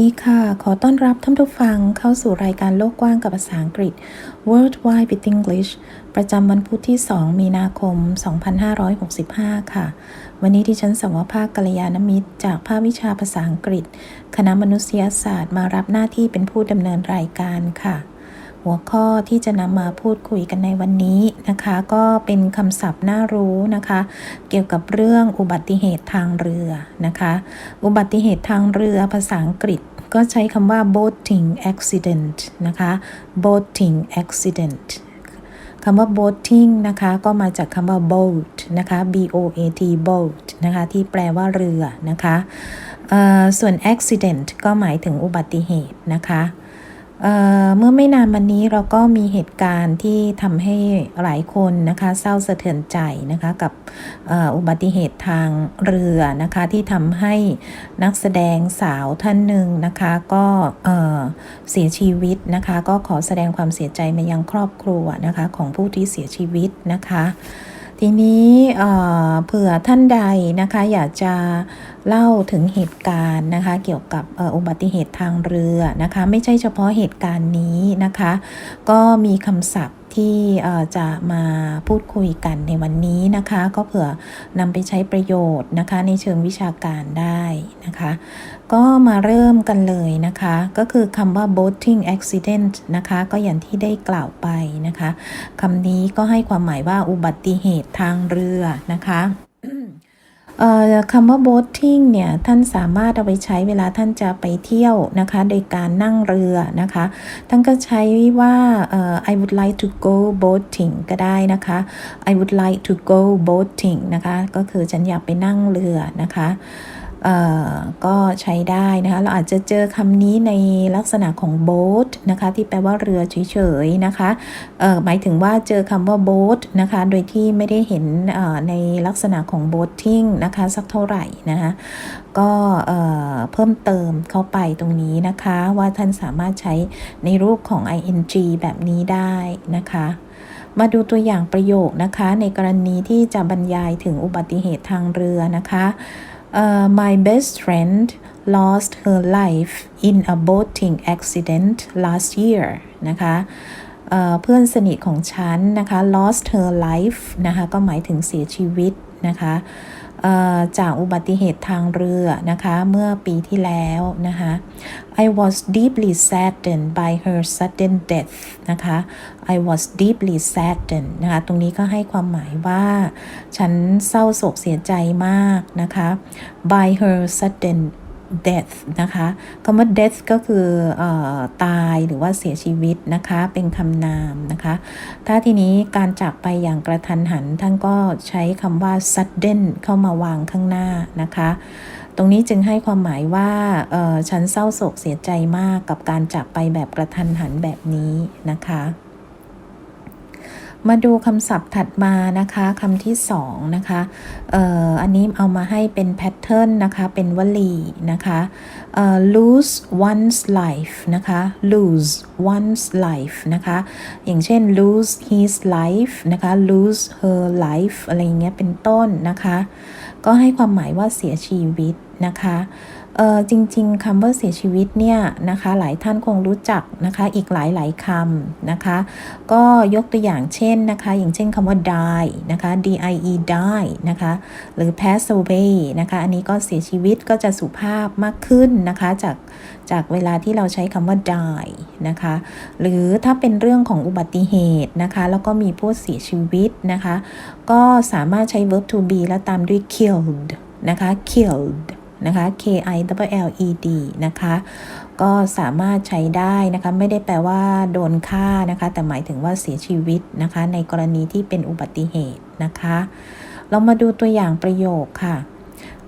ดีค่ะ ขอต้อนรับท่านผู้ฟังเข้าสู่รายการโลกกว้างกับภาษาอังกฤษ Worldwide with English ประจำวันพุธที่ 2 มีนาคม 2565 ค่ะ วันนี้ที่ฉันสวภาคกัลยาณมิตร จากภาควิชาภาษาอังกฤษ คณะมนุษยศาสตร์มารับหน้าที่เป็นผู้ดำเนินรายการค่ะ หัวข้อที่จะนำมาพูดคุยกันในวันนี้นะคะ ก็เป็นคำศัพท์น่ารู้นะคะ เกี่ยวกับเรื่องอุบัติเหตุทางเรือนะคะ อุบัติเหตุทางเรือภาษาอังกฤษก็ใช้คำว่า boating accident นะคะ boating accident คำว่า boating นะคะก็มาจากคำว่า boat นะคะ b o a t boat นะคะที่แปลว่าเรือนะคะส่วน accident ก็หมายถึงอุบัติเหตุนะคะ เมื่อไม่นานมานี้เราก็มีเหตุการณ์ที่ทำให้หลายคนนะคะเศร้าสะเทือนใจนะคะกับอ,อุบัติเหตุทางเรือนะคะที่ทำให้นักแสดงสาวท่านหนึ่งนะคะก็เสียชีวิตนะคะก็ขอแสดงความเสียใจมายังครอบครัวนะคะของผู้ที่เสียชีวิตนะคะ ทีนี้เผื่อท่านใดนะคะอยากจะเล่าถึงเหตุการณ์นะคะ เกี่ยวกับอุบัติเหตุทางเรือนะคะ ไม่ใช่เฉพาะเหตุการณ์นี้นะคะ ก็มีคำศัพท์ที่จะมาพูดคุยกันในวันนี้นะคะ ก็เผื่อนำไปใช้ประโยชน์นะคะ ในเชิงวิชาการได้นะคะก็มาเริ่มกันเลยนะคะ ก็คือคำว่า boating accident นะคะ ก็อย่างที่ได้กล่าวไปนะคะคำนี้ก็ให้ความหมายว่าอุบัติเหตุทางเรือนะคะคำว่า boating เนี่ย ท่านสามารถเอาไปใช้เวลาท่านจะไปเที่ยวนะคะ โดยการนั่งเรือนะคะ ท่านก็ใช้ว่า I would like to go boating ก็ได้นะคะ I would like to go boating นะคะ ก็คือฉันอยากไปนั่งเรือนะคะ ก็ใช้ได้นะคะ เราอาจจะเจอคำนี้ในลักษณะของ boat นะคะ ที่แปลว่าเรือเฉยๆนะคะหมายถึงว่าเจอคำว่า boat นะคะ โดยที่ไม่ได้เห็นในลักษณะของ boating นะคะ สักเท่าไหร่นะคะก็เพิ่มเติมเข้าไปตรงนี้นะคะ ว่าท่านสามารถใช้ในรูปของ ing แบบนี้ได้นะคะมาดูตัวอย่างประโยคนะคะ ในกรณีที่จะบรรยายถึงอุบัติเหตุทางเรือนะคะ เอ่อ my best friend lost her life in a boating accident last year นะคะเอ่อเพื่อนสนิทของฉันนะคะ lost her life นะคะ ก็หมายถึงเสียชีวิตนะคะ จากอุบัติเหตุทางเรือนะคะเมื่อปีที่แล้วนะคะ I was deeply saddened by her sudden death นะคะ I was deeply saddened นะคะตรงนี้ก็ให้ความหมายว่า ฉันเศร้าโศกเสียใจมากนะคะ by her sudden death นะคะคำว่า death ก็คือเออตายหรือว่าเสียชีวิตนะคะ เป็นคำนามนะคะ ถ้าทีนี้การจากไปอย่างกระทันหัน ท่านก็ใช้คำว่า sudden เข้ามาวางข้างหน้านะคะ ตรงนี้จึงให้ความหมายว่าเออฉันเศร้าโศกเสียใจมากกับการจากไปแบบกระทันหันแบบนี้นะคะ มาดูคำศัพท์ถัดมานะคะคำที่สองนะคะเอ่ออันนี้เอามาให้เป็นแพทเทิร์นนะคะเป็นวลีนะคะเอ่อ lose one's life นะคะ lose one's life นะคะอย่างเช่น lose his life นะคะ lose her life อะไรอย่างเงี้ยเป็นต้นนะคะ ก็ให้ความหมายว่าเสียชีวิตนะคะ เออจริง ๆคำว่าเสียชีวิตเนี่ยนะคะหลายท่านคงรู้จักนะคะอีกหลายๆคำนะคะก็ยกตัวอย่างเช่นนะคะอย่างเช่นคำว่า die นะคะ d i e die นะคะหรือ pass away นะคะอันนี้ก็เสียชีวิตก็จะสุภาพมากขึ้นนะคะจากจากเวลาที่เราใช้คำว่า die นะคะหรือถ้าเป็นเรื่องของอุบัติเหตุนะคะแล้วก็มีผู้เสียชีวิตนะคะก็สามารถใช้ verb to be แล้วตามด้วย killed นะคะ killed นะคะ k i w l e d นะคะ ก็สามารถใช้ได้นะคะ ไม่ได้แปลว่าโดนฆ่านะคะ แต่หมายถึงว่าเสียชีวิตนะคะ ในกรณีที่เป็นอุบัติเหตุนะคะ เรามาดูตัวอย่างประโยคค่ะ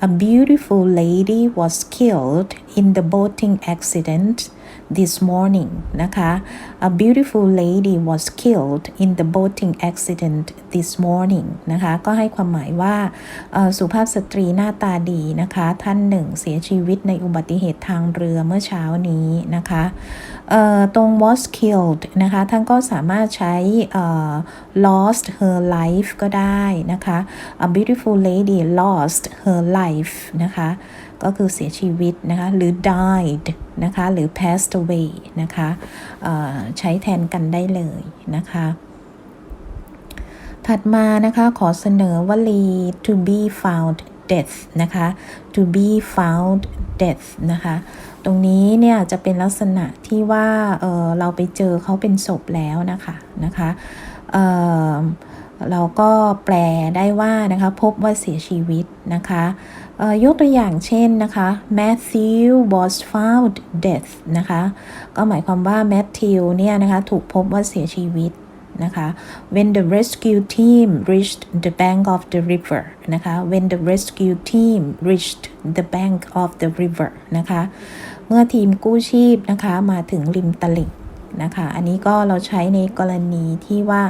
A beautiful lady was killed in the boating accident this morning นะคะ A beautiful lady was killed in the boating accident this morning นะคะก็ให้ความหมายว่าสุภาพสตรีหน้าตาดีนะคะ ท่านหนึ่งเสียชีวิตในอุบัติเหตุทางเรือเมื่อเช้านี้นะคะตรง was killed นะคะ ท่านก็สามารถใช้ lost her life ก็ได้นะคะ A beautiful lady lost her life นะคะ ก็คือเสียชีวิตนะคะหรือ died นะคะหรือ passed away นะคะใช้แทนกันได้เลยนะคะถัดมานะคะขอเสนอวลี to be found death นะคะ to be found death นะคะ ตรงนี้เนี่ยจะเป็นลักษณะที่ว่าเเราไปเจอเขาเป็นศพแล้วนะคะนะคะเเราก็แปลได้ว่านะคะพบว่าเสียชีวิตนะคะ ยกตัวอย่างเช่นนะคะ Matthew was found dead นะคะ ก็หมายความว่า Matthew เนี่ยนะคะถูกพบว่าเสียชีวิตนะคะ when the rescue team reached the bank of the river นะคะ when the rescue team reached the bank of the river นะคะ เมื่อทีมกู้ชีพนะคะมาถึงริมตลิ่งนะคะ อันนี้ก็เราใช้ในกรณีที่ว่า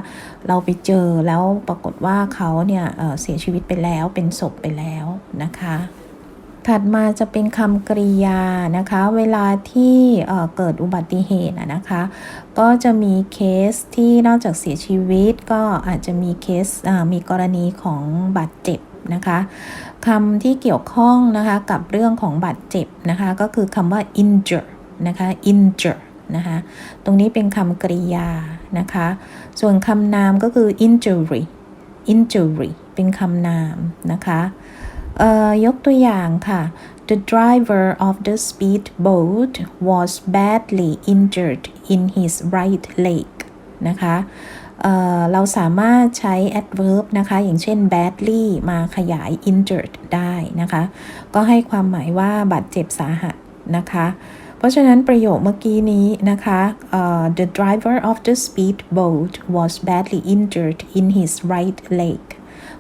เราไปเจอแล้วปรากฏว่าเขาเนี่ยเเสียชีวิตไปแล้วเป็นศพไปแล้ว นะคะถัดมาจะเป็นคำกริยานะคะ เวลาที่เกิดอุบัติเหตุนะคะ ก็จะมีเคสที่นอกจากเสียชีวิต ก็อาจจะมีเคสมีกรณีของบาดเจ็บนะคะคำที่เกี่ยวข้องนะคะกับเรื่องของบาดเจ็บนะคะก็คือคำว่า injure นะคะ injure นะคะตรงนี้เป็นคำกริยานะคะ ส่วนคำนามก็คือ injury injury เป็นคำนามนะคะ ยกตัวอย่างค่ะ The driver of the speedboat was badly injured in his right leg นะคะเเราสามารถใช้ adverb นะคะ อย่างเช่น badly มาขยาย injured ได้นะคะ ก็ให้ความหมายว่าบาดเจ็บสาหัสนะคะ เพราะฉะนั้นประโยคเมื่อกี้นี้นะคะ uh, the driver of the speedboat was badly injured in his right leg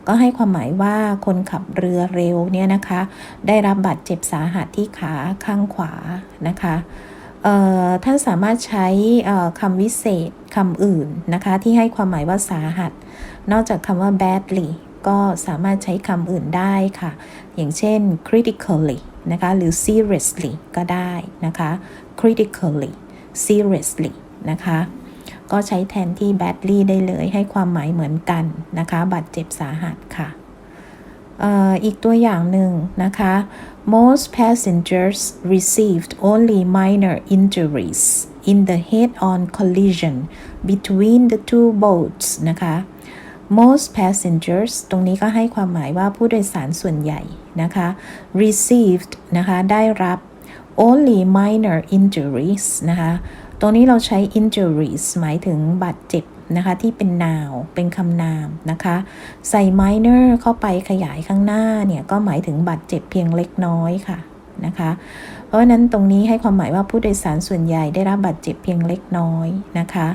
ก็ให้ความหมายว่าคนขับเรือเร็วเนี่ยนะคะ ได้รับบาดเจ็บสาหัสที่ขาข้างขวานะคะท่านสามารถใช้คำวิเศษคำอื่นนะคะ ที่ให้ความหมายว่าสาหัส นอกจากคำว่า badly ก็สามารถใช้คำอื่นได้ค่ะ อย่างเช่น critically นะคะ หรือ seriously ก็ได้นะคะ critically seriously นะคะ ก็ใช้แทนที่ badly ได้เลยให้ความหมายเหมือนกันนะคะบาดเจ็บสาหัสค่ะอีกตัวอย่างหนึ่งนะคะ most passengers received only minor injuries in the head-on collision between the two boats นะคะ most passengers ตรงนี้ก็ให้ความหมายว่าผู้โดยสารส่วนใหญ่นะคะ received นะคะ ได้รับ only minor injuries นะคะ ตรงนี้เราใช้ injuries หมายถึงบาดเจ็บนะคะ ที่เป็นนาวเป็นคำนามนะคะ ใส่ minor เข้าไปขยายข้างหน้าเนี่ย ก็หมายถึงบาดเจ็บเพียงเล็กน้อยค่ะนะคะ เพราะฉะนั้นตรงนี้ให้ความหมายว่าผู้โดยสารส่วนใหญ่ได้รับบาดเจ็บเพียงเล็กน้อยนะคะ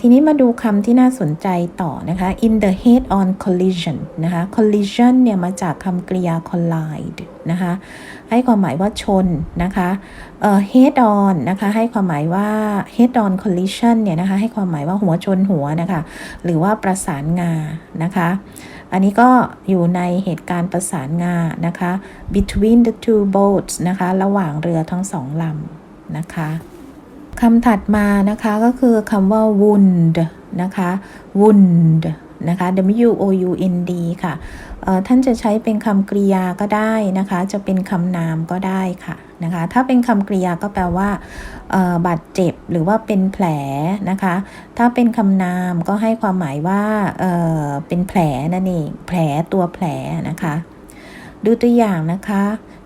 ทีนี้มาดูคำที่น่าสนใจต่อนะคะ in the head on collision นะคะ collision เนี่ยมาจากคำกริยา collide นะคะ ให้ความหมายว่าชนนะคะ head on นะคะ ให้ความหมายว่า head on collision เนี่ยนะคะ ให้ความหมายว่าหัวชนหัวนะคะ หรือว่าประสานงานะคะ อันนี้ก็อยู่ในเหตุการณ์ประสานงานะคะ between the two boats นะคะ ระหว่างเรือทั้งสองลำนะคะ คำถัดมานะคะก็คือคำว่า wound นะคะ wound นะคะ w o u n d ค่ะ ท่านจะใช้เป็นคำกริยาก็ได้นะคะ จะเป็นคำนามก็ได้ค่ะนะคะ ถ้าเป็นคำกริยาก็แปลว่าบาดเจ็บหรือว่าเป็นแผลนะคะ ถ้าเป็นคำนามก็ให้ความหมายว่าเเป็นแผลนั่นเอง แผลตัวแผลนะคะ ดูตัวอย่างนะคะ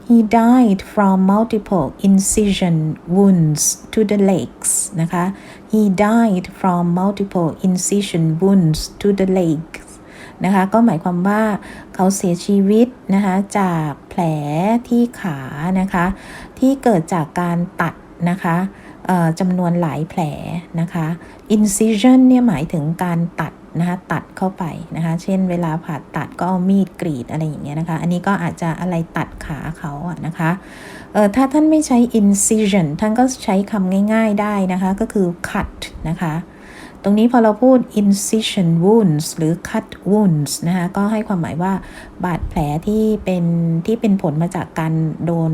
He died from multiple incision wounds to the legs นะคะ He died from multiple incision wounds to the legs นะคะ ก็หมายความว่าเขาเสียชีวิตนะคะ จากแผลที่ขานะคะ ที่เกิดจากการตัดนะคะจำนวนหลายแผลนะคะ incision เนี่ยหมายถึงการตัด นะคะตัดเข้าไปนะคะ เช่นเวลาผ่าตัดก็เอามีดกรีดอะไรอย่างเงี้ยนะคะ อันนี้ก็อาจจะอะไรตัดขาเขาอะนะคะเออถ้าท่านไม่ใช้ incision ท่านก็ใช้คำง่ายๆได้นะคะ ก็คือ cut นะคะ ตรงนี้พอเราพูด incision wounds หรือ cut wounds นะคะ ก็ให้ความหมายว่าบาดแผลที่เป็นที่เป็นผลมาจากการโดน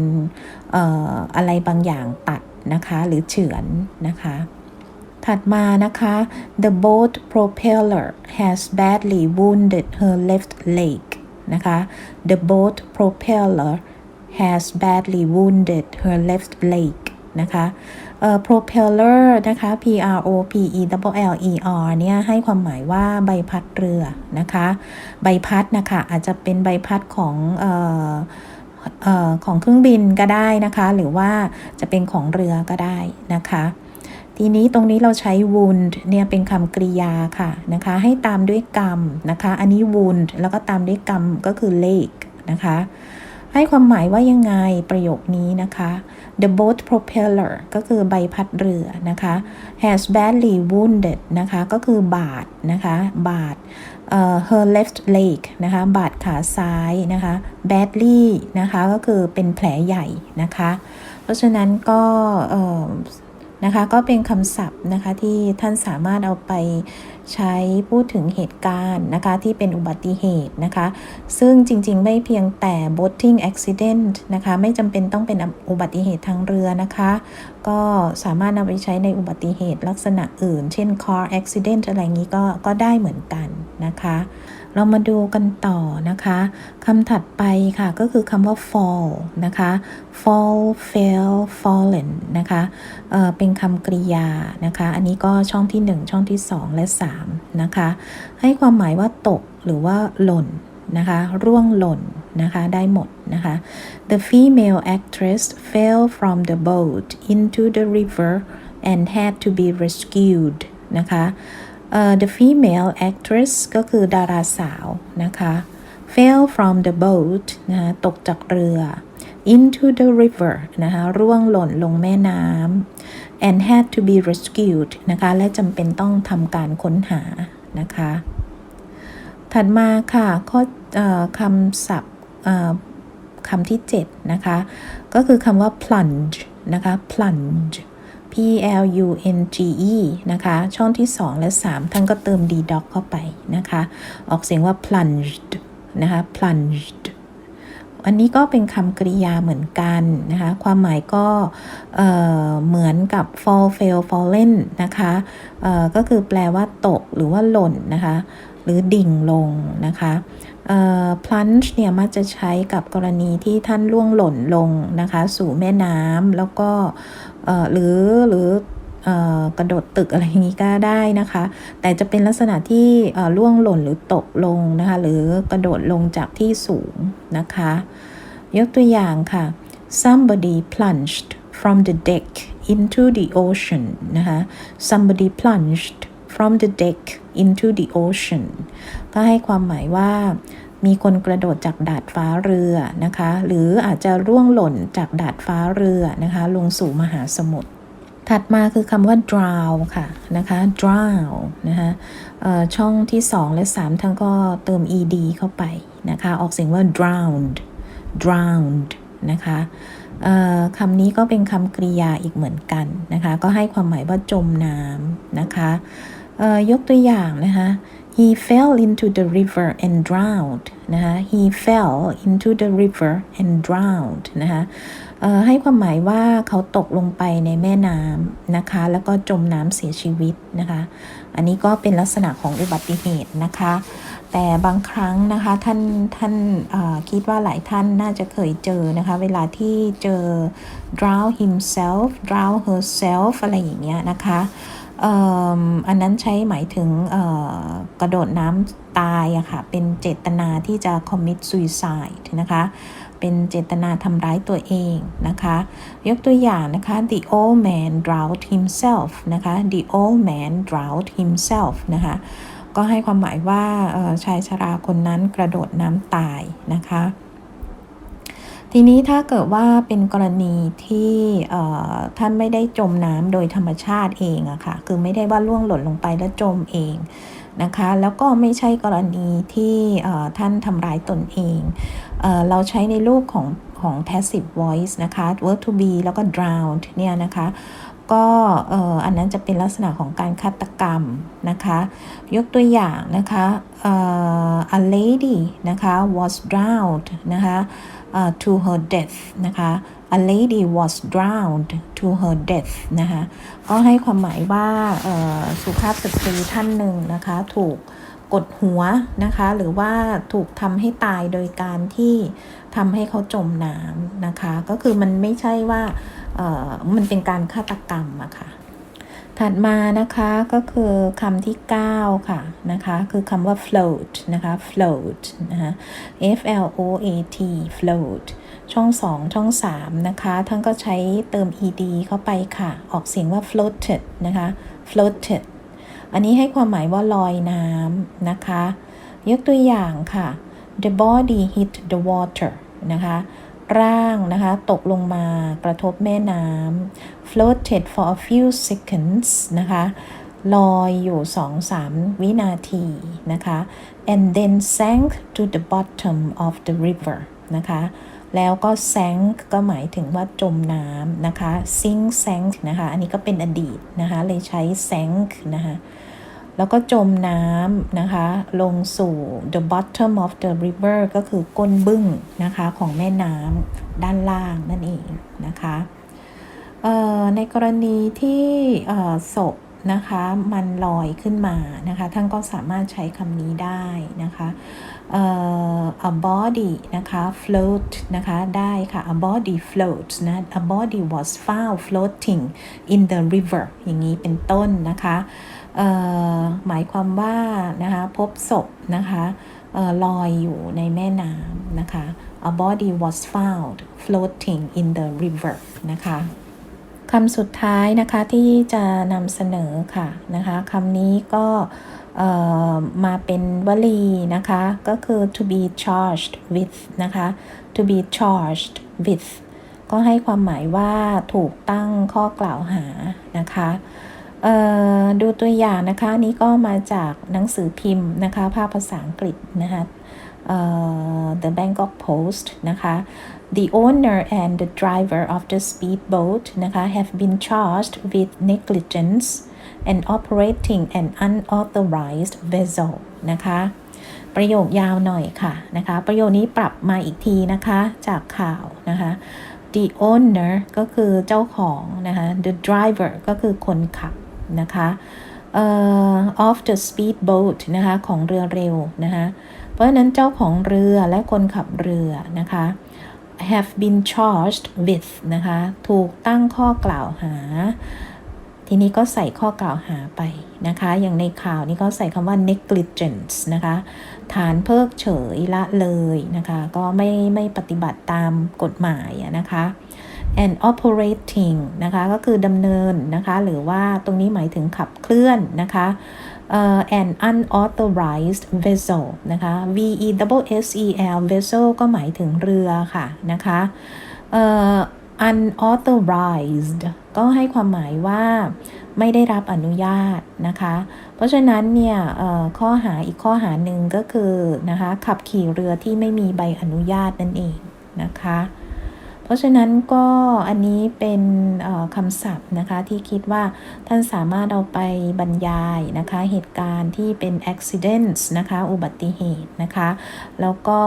อออะไรบางอย่างตัดนะคะ หรือเฉือนนะคะ ถัดมานะคะ the boat propeller has badly wounded her left leg นะคะ the boat propeller has badly wounded her left leg นะคะเอ่อ propeller นะคะ P R O P E L L E R เนี่ยให้ความหมายว่าใบพัดเรือนะคะ ใบพัดนะคะอาจจะเป็นใบพัดของเอ่อเอ่อของเครื่องบินก็ได้นะคะ หรือว่าจะเป็นของเรือก็ได้นะคะ ทีนี้ตรงนี้เราใช้ wound เนี่ยเป็นคำกริยาค่ะนะคะ ให้ตามด้วยกรรมนะคะ อันนี้ wound แล้วก็ตามด้วยกรรมก็คือ leg นะคะ ให้ความหมายว่ายังไงประโยคนี้นะคะ the boat propeller ก็คือใบพัดเรือนะคะ has badly wounded นะคะ ก็คือบาดนะคะ บาดเอ่อ her left leg นะคะ บาดขาซ้ายนะคะ badly นะคะ ก็คือเป็นแผลใหญ่นะคะ เพราะฉะนั้นก็ นะคะ ก็เป็นคำศัพท์นะคะที่ท่านสามารถเอาไปใช้พูดถึงเหตุการณ์นะคะที่เป็นอุบัติเหตุนะคะ ซึ่งจริงๆ ไม่เพียงแต่ boating accident นะคะไม่จำเป็นต้องเป็นอุบัติเหตุทางเรือนะคะ ก็สามารถนำไปใช้ในอุบัติเหตุลักษณะอื่น เช่น car accident อะไรอย่างนี้ก็ก็ได้เหมือนกันนะคะ เรามาดูกันต่อนะคะคำถัดไปค่ะก็คือคำว่า fall นะคะ fall fell fallen นะคะเเป็นคำกริยานะคะ อันนี้ก็ช่องที่ 1 ช่องที่ 2 และ 3 นะคะ ให้ความหมายว่าตกหรือว่าหล่นนะคะ ร่วงหล่นนะคะได้หมดนะคะ The female actress fell from the boat into the river and had to be rescued นะคะ the female actress ก็คือดาราสาวนะคะ fell from the boat นะคะตกจากเรือ into the river นะคะร่วงหล่นลงแม่น้ำ and had to be rescued นะคะและจำเป็นต้องทำการค้นหานะคะ ถัดมาค่ะข้อคำศัพท์คำที่ 7 นะคะ ก็คือคำว่า plunge นะคะ plunge P L U N G E นะคะ ช่องที่ 2 และ 3 ท่านก็เติม d doc เข้าไปนะคะ ออกเสียงว่า plunged นะคะ plunged อันนี้ก็เป็นคำกริยาเหมือนกันนะคะ ความหมายก็เเหมือนกับ fall fail fallen นะคะก็คือแปลว่าตกหรือว่าหล่นนะคะ หรือดิ่งลงนะคะ plunge เนี่ยมักจะใช้กับกรณีที่ท่านล่วงหล่นลงนะคะ สู่แม่น้ำแล้วก็ หรือหรือเอ่อกระโดดตึกอะไรอย่างนี้ก็ได้นะคะ แต่จะเป็นลักษณะที่เอ่อล่วงหล่นหรือตกลงนะคะ หรือกระโดดลงจากที่สูงนะคะ ยกตัวอย่างค่ะ somebody plunged from the deck into the ocean นะคะ somebody plunged from the deck into the ocean ก็ให้ความหมายว่า มีคนกระโดดจากดาดฟ้าเรือนะคะ หรืออาจจะร่วงหล่นจากดาดฟ้าเรือนะคะ ลงสู่มหาสมุทรถัดมาคือคำว่า drown ค่ะนะคะ drown นะคะช่องที่ 2 และ 3ทั้งก็เติม ed เข้าไปนะคะ ออกเสียงว่า drowned drowned นะคะคำนี้ก็เป็นคำกริยาอีกเหมือนกันนะคะ ก็ให้ความหมายว่าจมน้ำนะคะยกตัวอย่างนะคะ he fell into the river and drowned นะคะ he fell into the river and drowned นะคะเอ่อให้ความหมายว่าเขาตกลงไปในแม่น้ำนะคะ แล้วก็จมน้ำเสียชีวิตนะคะ อันนี้ก็เป็นลักษณะของอุบัติเหตุนะคะ แต่บางครั้งนะคะท่านท่านเอ่อคิดว่าหลายท่านน่าจะเคยเจอนะคะ เวลาที่เจอ drown himself drown herself อะไรอย่างเงี้ยนะคะ อันนั้นใช้หมายถึงกระโดดน้ำตายอะค่ะ เป็นเจตนาที่จะ commit suicide นะคะ เป็นเจตนาทำร้ายตัวเองนะคะ ยกตัวอย่างนะคะ the old man drowned himself นะคะ the old man drowned himself นะคะ ก็ให้ความหมายว่าชายชราคนนั้นกระโดดน้ำตายนะคะ ทีนี้ถ้าเกิดว่าเป็นกรณีที่ท่านไม่ได้จมน้ำโดยธรรมชาติเองอะค่ะ คือไม่ได้ว่าล่วงหล่นลงไปแล้วจมเองนะคะ แล้วก็ไม่ใช่กรณีที่ท่านทำร้ายตนเองเอเราใช้ในรูปของของ passive voice นะคะ verb to be แล้วก็ drowned เนี่ยนะคะก็อันนั้นจะเป็นลักษณะของการฆาตกรรมนะคะ ยกตัวอย่างนะคะ a lady นะคะ was drowned นะคะ เอ่อ to her death นะคะ a lady was drowned to her death นะคะก็ให้ความหมายว่าสุภาพสตรีท่านหนึ่งนะคะถูกกดหัวนะคะ หรือว่าถูกทำให้ตายโดยการที่ทำให้เขาจมน้ำนะคะ ก็คือมันไม่ใช่ว่ามันเป็นการฆาตกรรมอะค่ะ ถัดมานะคะก็คือคำที่ 9 ค่ะนะคะคือคำว่า float นะคะ float นะคะ F L O A T float ช่อง 2 ช่อง 3 นะคะ ท่านก็ใช้เติม ed เข้าไปค่ะ ออกเสียงว่า floated นะคะ floated อันนี้ให้ความหมายว่าลอยน้ำนะคะ ยกตัวอย่างค่ะ the body hit the water นะคะ ร่างนะคะ ตกลงมากระทบแม่น้ำ floated for a few seconds นะคะ ลอยอยู่ 2-3 วินาทีนะคะ and then sank to the bottom of the river นะคะ แล้วก็ sank ก็หมายถึงว่าจมน้ำนะคะ sink sank นะคะ อันนี้ก็เป็นอดีตนะคะ เลยใช้ sank นะคะ แล้วก็จมน้ำนะคะ ลงสู่ the bottom of the river ก็คือก้นบึ้งนะคะของแม่น้ำด้านล่างนั่นเองนะคะในกรณีที่ศพนะคะมันลอยขึ้นมานะคะท่านก็สามารถใช้คำนี้ได้นะคะ a body นะคะ float นะคะได้ค่ะ a body floats นะ a body was found floating in the river อย่างนี้เป็นต้นนะคะ หมายความว่านะคะพบศพนะคะออลอยอยู่ในแม่น้ำนะคะ a body was found floating in the river นะคะคำสุดท้ายนะคะที่จะนำเสนอค่ะนะคะคำนี้ก็มาเป็นวลีนะคะก็คือ to be charged with นะคะ to be charged with ก็ให้ความหมายว่าถูกตั้งข้อกล่าวหานะคะ ดูตัวอย่างนะคะนี้ก็มาจากหนังสือพิมพ์นะคะภาพภาษาอังกฤษนะคะ The Bangkok Post นะคะ The owner and the driver of the speedboat นะคะ have been charged with negligence and operating an unauthorized vessel นะคะ ประโยคยาวหน่อยค่ะนะคะ ประโยคนี้ปรับมาอีกทีนะคะจากข่าวนะคะ the owner ก็คือเจ้าของนะคะ the driver ก็คือคนขับ นะคะเอ่อ of the speedboat นะคะของเรือเร็วนะคะเพราะฉะนั้นเจ้าของเรือและคนขับเรือนะคะ have been charged with นะคะ ถูกตั้งข้อกล่าวหา ทีนี้ก็ใส่ข้อกล่าวหาไปนะคะ อย่างในข่าวนี้ก็ใส่คำว่า negligence นะคะ ฐานเพิกเฉยละเลยนะคะ ก็ไม่ไม่ปฏิบัติตามกฎหมายนะคะ and operating นะคะก็คือดำเนินนะคะหรือว่าตรงนี้หมายถึงขับเคลื่อนนะคะเอ่อ an unauthorized vessel นะคะ v e w s e l vessel ก็หมายถึงเรือค่ะนะคะเอ่อ unauthorized ก็ให้ความหมายว่าไม่ได้รับอนุญาตนะคะ เพราะฉะนั้นเนี่ยข้อหาอีกข้อหาหนึ่งก็คือนะคะขับขี่เรือที่ไม่มีใบอนุญาตนั่นเองนะคะ ราะฉะนั้นก็อันนี้เป็นคำศัพท์นะคะที่คิดว่าท่านสามารถเอาไปบรรยายนะคะเหตุการณ์ที่เป็น accidents นะคะอุบัติเหตุนะคะ แล้วก็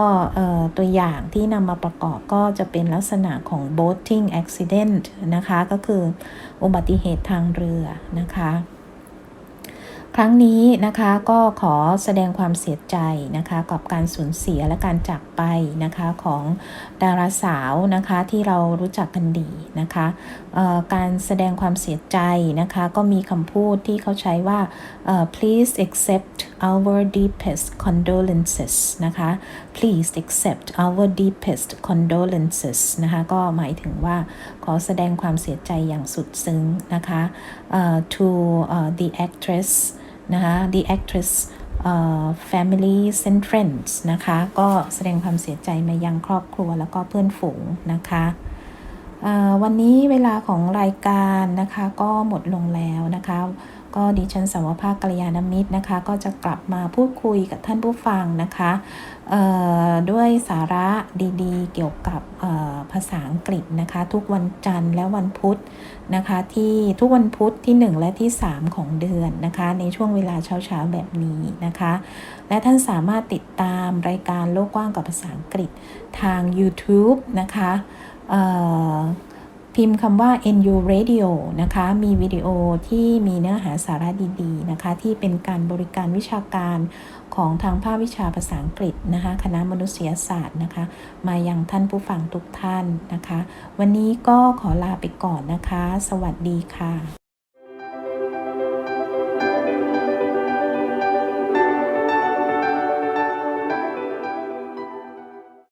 ตัวอย่างที่นำมาประกอบก็จะเป็นลักษณะของ boating accident นะคะ ก็คืออุบัติเหตุทางเรือนะคะ ครั้งนี้นะคะก็ขอแสดงความเสียใจนะคะกับการสูญเสียและการจากไปนะคะของดาราสาวนะคะที่เรารู้จักกันดีนะคะการแสดงความเสียใจนะคะก็มีคำพูดที่เขาใช้ว่า please accept our deepest condolences นะคะ please accept our deepest condolences นะคะก็หมายถึงว่าขอแสดงความเสียใจอย่างสุดซึ้งนะคะ to the actress นะคะ the actress เอ่อ families and friends นะคะ ก็แสดงความเสียใจมายังครอบครัวแล้วก็เพื่อนฝูงนะคะวันนี้เวลาของรายการนะคะก็หมดลงแล้วนะคะ ก็ดิฉันสาวภาคกัลยาณมิตรนะคะ ก็จะกลับมาพูดคุยกับท่านผู้ฟังนะคะด้วยสาระดีๆ เกี่ยวกับภาษาอังกฤษนะคะ ทุกวันจันทร์และวันพุธนะคะ ที่ทุกวันพุธที่ 1 และที่ 3 ของเดือนนะคะ ในช่วงเวลาเช้าๆแบบนี้นะคะ และท่านสามารถติดตามรายการโลกกว้างกับภาษาอังกฤษทาง YouTube นะคะ พิมพ์คำว่า NU Radio นะคะ มีวิดีโอที่มีเนื้อหาสาระดีๆนะคะ ที่เป็นการบริการวิชาการของทางภาควิชาภาษาอังกฤษนะคะ คณะมนุษยศาสตร์นะคะ มายังท่านผู้ฟังทุกท่านนะคะ วันนี้ก็ขอลาไปก่อนนะคะ สวัสดีค่ะ